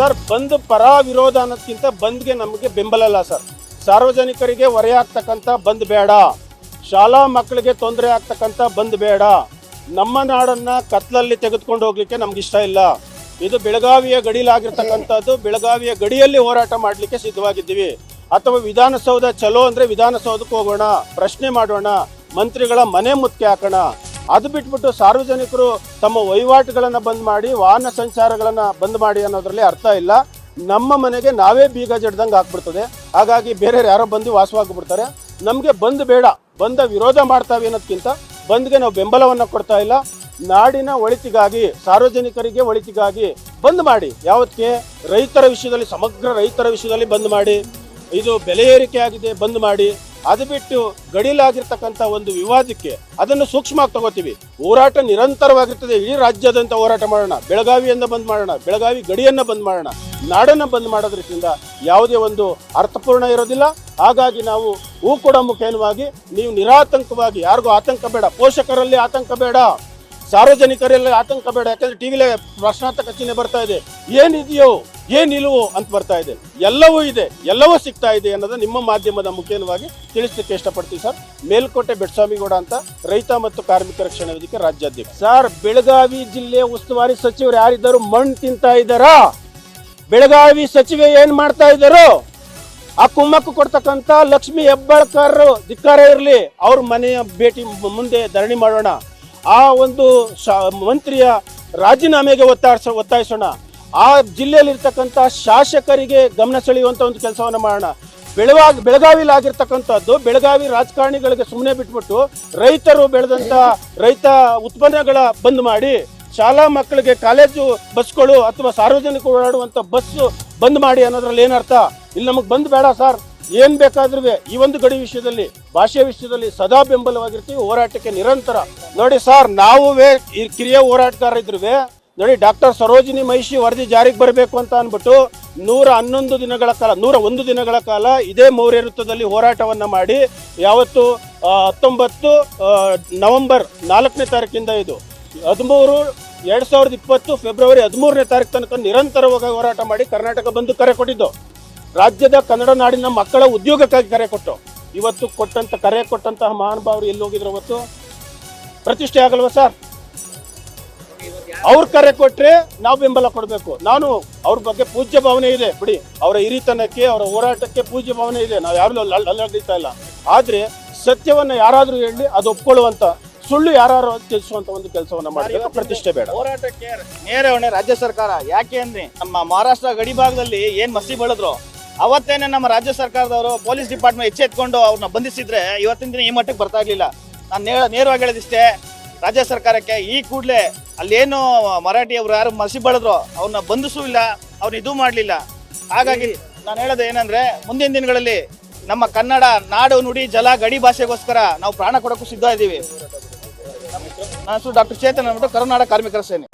Sir, ಬಂದ್ ಪರ ವಿರೋಧ ಅನ್ನೋದಕ್ಕಿಂತ ಬಂದ್ಗೆ ನಮಗೆ ಬೆಂಬಲ ಇಲ್ಲ ಸರ್. ಸಾರ್ವಜನಿಕರಿಗೆ ಹೊರೆ ಆಗ್ತಕ್ಕಂಥ ಬಂದ್ ಬೇಡ. ಶಾಲಾ ಮಕ್ಕಳಿಗೆ ತೊಂದರೆ ಆಗ್ತಕ್ಕಂಥ ಬಂದ್ ಬೇಡ. ನಮ್ಮ ನಾಡನ್ನ ಕತ್ಲಲ್ಲಿ ತೆಗೆದುಕೊಂಡು ಹೋಗ್ಲಿಕ್ಕೆ ನಮ್ಗೆ ಇಷ್ಟ ಇಲ್ಲ. ಇದು ಬೆಳಗಾವಿಯ ಗಡಿಲಾಗಿರ್ತಕ್ಕಂಥದ್ದು, ಬೆಳಗಾವಿಯ ಗಡಿಯಲ್ಲಿ ಹೋರಾಟ ಮಾಡಲಿಕ್ಕೆ ಸಿದ್ಧವಾಗಿದ್ದೀವಿ. ಅಥವಾ ವಿಧಾನಸೌಧ ಚಲೋ ಅಂದ್ರೆ ವಿಧಾನಸೌಧಕ್ಕೆ ಹೋಗೋಣ, ಪ್ರಶ್ನೆ ಮಾಡೋಣ, ಮಂತ್ರಿಗಳ ಮನೆ ಮುತ್ತಿಗೆ ಹಾಕೋಣ. ಅದು ಬಿಟ್ಬಿಟ್ಟು ಸಾರ್ವಜನಿಕರು ತಮ್ಮ ವಹಿವಾಟುಗಳನ್ನು ಬಂದ್ ಮಾಡಿ, ವಾಹನ ಸಂಚಾರಗಳನ್ನು ಬಂದ್ ಮಾಡಿ ಅನ್ನೋದ್ರಲ್ಲಿ ಅರ್ಥ ಇಲ್ಲ. ನಮ್ಮ ಮನೆಗೆ ನಾವೇ ಬೀಗ ಜಡ್ದಂಗೆ ಆಗ್ಬಿಡ್ತದೆ. ಹಾಗಾಗಿ ಬೇರೆ ಯಾರೋ ಬಂದು ವಾಸವಾಗಿಬಿಡ್ತಾರೆ. ನಮಗೆ ಬಂದ್ ಬೇಡ. ಬಂದ ವಿರೋಧ ಮಾಡ್ತಾವೆ ಅನ್ನೋದಕ್ಕಿಂತ ಬಂದ್ಗೆ ನಾವು ಬೆಂಬಲವನ್ನ ಕೊಡ್ತಾ ಇಲ್ಲ. ನಾಡಿನ ಒಳಿತಿಗಾಗಿ, ಸಾರ್ವಜನಿಕರಿಗೆ ಒಳಿತಿಗಾಗಿ ಬಂದ್ ಮಾಡಿ. ಯಾವತ್ತಿಗೆ ರೈತರ ವಿಷಯದಲ್ಲಿ, ಸಮಗ್ರ ರೈತರ ವಿಷಯದಲ್ಲಿ ಬಂದ್ ಮಾಡಿ. ಇದು ಬೆಲೆ ಏರಿಕೆ ಆಗಿದೆ, ಬಂದ್ ಮಾಡಿ. ಅದು ಬಿಟ್ಟು ಗಡಿಲಾಗಿರ್ತಕ್ಕಂಥ ಒಂದು ವಿವಾದಕ್ಕೆ ಅದನ್ನು ಸೂಕ್ಷ್ಮವಾಗಿ ತಗೋತೀವಿ. ಹೋರಾಟ ನಿರಂತರವಾಗಿರ್ತದೆ. ಇಡೀ ರಾಜ್ಯಾದ್ಯಂತ ಹೋರಾಟ ಮಾಡೋಣ. ಬೆಳಗಾವಿಯಿಂದ ಬಂದ್ ಮಾಡೋಣ. ಬೆಳಗಾವಿ ಗಡಿಯನ್ನ ಬಂದ್ ಮಾಡೋಣ. ನಾಡನ್ನ ಬಂದ್ ಮಾಡೋದ್ರಿಂದ ಯಾವುದೇ ಒಂದು ಅರ್ಥಪೂರ್ಣ ಇರೋದಿಲ್ಲ. ಹಾಗಾಗಿ ನಾವು ಹೂ ಕೂಡ ಮುಖೇನವಾಗಿ ನೀವು ನಿರಾತಂಕವಾಗಿ ಯಾರಿಗೂ ಆತಂಕ ಬೇಡ. ಪೋಷಕರಲ್ಲಿ ಆತಂಕ ಬೇಡ. ಸಾರ್ವಜನಿಕರಲ್ಲಿ ಆತಂಕ ಬೇಡ. ಯಾಕಂದ್ರೆ ಟಿವಿಲೆ ಪ್ರಶ್ನಾರ್ಥಕ ಚಿಹ್ನೆ ಬರ್ತಾ ಇದೆ. ಏನಿದೆಯೋ ಏನಿಲ್ವೋ ಅಂತ ಬರ್ತಾ ಇದೆ. ಎಲ್ಲವೂ ಇದೆ. ಎಲ್ಲವೂ ಸಿಗ್ತಾ ಇದೆ ಅನ್ನೋದು ನಿಮ್ಮ ಮಾಧ್ಯಮದ ಮುಖೇನವಾಗಿ ತಿಳಿಸಲಿಕ್ಕೆ ಇಷ್ಟಪಡ್ತೀವಿ ಸರ್. ಮೇಲ್ಕೋಟೆ ಬೆಟ್ಸ್ವಾಮಿಗೌಡ ಅಂತ ರೈತ ಮತ್ತು ಕಾರ್ಮಿಕ ರಕ್ಷಣಾ ವೇದಿಕೆ ರಾಜ್ಯಾಧ್ಯಕ್ಷ. ಸರ್, ಬೆಳಗಾವಿ ಜಿಲ್ಲೆ ಉಸ್ತುವಾರಿ ಸಚಿವರು ಯಾರಿದ್ದರು ಮಣ್ಣು ತಿಂತಾ ಇದ್ದಾರಾ? ಬೆಳಗಾವಿ ಸಚಿವೆ ಏನು ಮಾಡ್ತಾ ಇದ್ದಾರೋ? ಆ ಕುಮ್ಮಕ್ಕು ಕೊಡ್ತಕ್ಕಂತ ಲಕ್ಷ್ಮಿ ಹೆಬ್ಬಾಳ್ಕರ್ ಧಿಕ್ಕಾರ ಇರಲಿ, ಅವ್ರ ಮನೆಯ ಭೇಟಿ ಮುಂದೆ ಧರಣಿ ಮಾಡೋಣ. ಆ ಒಂದು ಮಂತ್ರಿಯ ರಾಜೀನಾಮೆಗೆ ಒತ್ತಾಯಿಸ ಒತ್ತಾಯಿಸೋಣ. ಆ ಜಿಲ್ಲೆಯಲ್ಲಿರ್ತಕ್ಕಂಥ ಶಾಸಕರಿಗೆ ಗಮನ ಸೆಳೆಯುವಂತ ಒಂದು ಕೆಲಸವನ್ನ ಮಾಡೋಣ. ಬೆಳಗಾವಿ ಬೆಳಗಾವಿಲಿ ಆಗಿರ್ತಕ್ಕಂಥದ್ದು ಬೆಳಗಾವಿ ರಾಜಕಾರಣಿಗಳಿಗೆ ಸುಮ್ಮನೆ ಬಿಟ್ಬಿಟ್ಟು ರೈತರು ಬೆಳೆದಂತ ರೈತ ಉತ್ಪನ್ನಗಳ ಬಂದ್ ಮಾಡಿ, ಶಾಲಾ ಮಕ್ಕಳಿಗೆ ಕಾಲೇಜು ಬಸ್ಗಳು ಅಥವಾ ಸಾರ್ವಜನಿಕ ಓಡಾಡುವಂಥ ಬಸ್ ಬಂದ್ ಮಾಡಿ ಅನ್ನೋದ್ರಲ್ಲಿ ಏನರ್ಥ? ಇಲ್ಲಿ ನಮಗೆ ಬಂದ್ ಬೇಡ ಸರ್. ಏನ್ ಬೇಕಾದ್ರೂ ಈ ಒಂದು ಗಡಿ ವಿಷಯದಲ್ಲಿ, ಭಾಷೆ ವಿಷಯದಲ್ಲಿ ಸದಾ ಬೆಂಬಲವಾಗಿರ್ತೀವಿ, ಹೋರಾಟಕ್ಕೆ ನಿರಂತರ. ನೋಡಿ ಸರ್ ನಾವುವೇ ಈ ಕಿರಿಯ ಹೋರಾಟಗಾರ ಇದ್ರುವೆ ನೋಡಿ, ಡಾಕ್ಟರ್ ಸರೋಜಿನಿ ಮಹಿಷಿ ವರದಿ ಜಾರಿಗೆ ಬರಬೇಕು ಅಂತ ಅಂದ್ಬಿಟ್ಟು ನೂರ ಹನ್ನೊಂದು ದಿನಗಳ ಕಾಲ, ನೂರ ಒಂದು ದಿನಗಳ ಕಾಲ ಇದೇ ಮೌರ್ಯ ವೃತ್ತದಲ್ಲಿ ಹೋರಾಟವನ್ನು ಮಾಡಿ, ಯಾವತ್ತು ಹತ್ತೊಂಬತ್ತು ನವೆಂಬರ್ ನಾಲ್ಕನೇ ತಾರೀಕಿಂದ ಇದು, ಹದಿಮೂರು, ಎರಡು ಸಾವಿರದ ಇಪ್ಪತ್ತು ಫೆಬ್ರವರಿ ಹದಿಮೂರನೇ ತಾರೀಕು ತನಕ ನಿರಂತರವಾಗಿ ಹೋರಾಟ ಮಾಡಿ ಕರ್ನಾಟಕ ಬಂದು ಕರೆ ಕೊಟ್ಟಿದ್ದು. ರಾಜ್ಯದ ಕನ್ನಡ ನಾಡಿನ ಮಕ್ಕಳ ಉದ್ಯೋಗಕ್ಕಾಗಿ ಕರೆ ಕೊಟ್ಟು, ಇವತ್ತು ಕೊಟ್ಟಂತ, ಕರೆ ಕೊಟ್ಟಂತಹ ಮಹಾನುಭಾವರು ಎಲ್ಲಿ ಹೋಗಿದ್ರು ಅವತ್ತು? ಪ್ರತಿಷ್ಠೆ ಆಗಲ್ವಾ ಸರ್? ಅವ್ರ ಕರೆ ಕೊಟ್ರೆ ನಾವು ಬೆಂಬಲ ಕೊಡಬೇಕು. ನಾನು ಅವ್ರ ಬಗ್ಗೆ ಪೂಜ್ಯ ಭಾವನೆ ಇದೆ. ಬಿಡಿ ಅವರ ಹಿರಿತನಕ್ಕೆ ಅವರ ಹೋರಾಟಕ್ಕೆ ಪೂಜ್ಯ ಭಾವನೆ ಇದೆ. ನಾವು ಯಾರು ಅಲ್ಲಾಡಿಸ್ತಾ ಇಲ್ಲ. ಆದ್ರೆ ಸತ್ಯವನ್ನ ಯಾರಾದ್ರೂ ಹೇಳಿ ಅದು ಒಪ್ಕೊಳ್ಳುವಂತ ಸುಳ್ಳು ಯಾರು ತಿಳಿಸುವಂತ ಒಂದು ಕೆಲಸವನ್ನ ಮಾಡಿದ್ರೆ ಪ್ರತಿಷ್ಠೆ ಬೇಡ. ಹೋರಾಟಕ್ಕೆ ನೇರ ಹೊಣೆ ರಾಜ್ಯ ಸರ್ಕಾರ. ಯಾಕೆ ಅಂದ್ರೆ ನಮ್ಮ ಮಹಾರಾಷ್ಟ್ರ ಗಡಿ ಭಾಗದಲ್ಲಿ ಏನ್ ಮಸಿ ಬೆಳೆದ್ರು ಅವತ್ತೇನೆ ನಮ್ಮ ರಾಜ್ಯ ಸರ್ಕಾರದವರು ಪೊಲೀಸ್ ಡಿಪಾರ್ಟ್ಮೆಂಟ್ ಎಚ್ಚೆತ್ಕೊಂಡು ಅವ್ರನ್ನ ಬಂಧಿಸಿದ್ರೆ ಇವತ್ತಿನ ದಿನ ಈ ಮಟ್ಟಕ್ಕೆ ಬರ್ತಾ ಇರ್ಲಿಲ್ಲ. ನಾನು ನೇರವಾಗಿ ಹೇಳೋದಿಷ್ಟೇ ರಾಜ್ಯ ಸರ್ಕಾರಕ್ಕೆ ಈ ಕೂಡಲೇ ಅಲ್ಲೇನು ಮರಾಠಿಯವರು ಯಾರು ಮಸಿ ಬಳದ್ರು ಅವ್ರನ್ನ ಬಂಧಿಸೂ ಇಲ್ಲ ಅವ್ರನ್ನ ಇದು ಮಾಡಲಿಲ್ಲ. ಹಾಗಾಗಿ ನಾನು ಹೇಳೋದು ಏನಂದ್ರೆ ಮುಂದಿನ ದಿನಗಳಲ್ಲಿ ನಮ್ಮ ಕನ್ನಡ ನಾಡು ನುಡಿ ಜಲ ಗಡಿ ಭಾಷೆಗೋಸ್ಕರ ನಾವು ಪ್ರಾಣ ಕೊಡೋಕ್ಕೂ ಸಿದ್ಧ ಇದ್ದೀವಿ ನಾನು ಡಾಕ್ಟರ್ ಚೇತನ್ ಅನ್ಬಿಟ್ಟು ಕರ್ನಾಟಕ ಕಾರ್ಮಿಕರ ಸೇನೆ.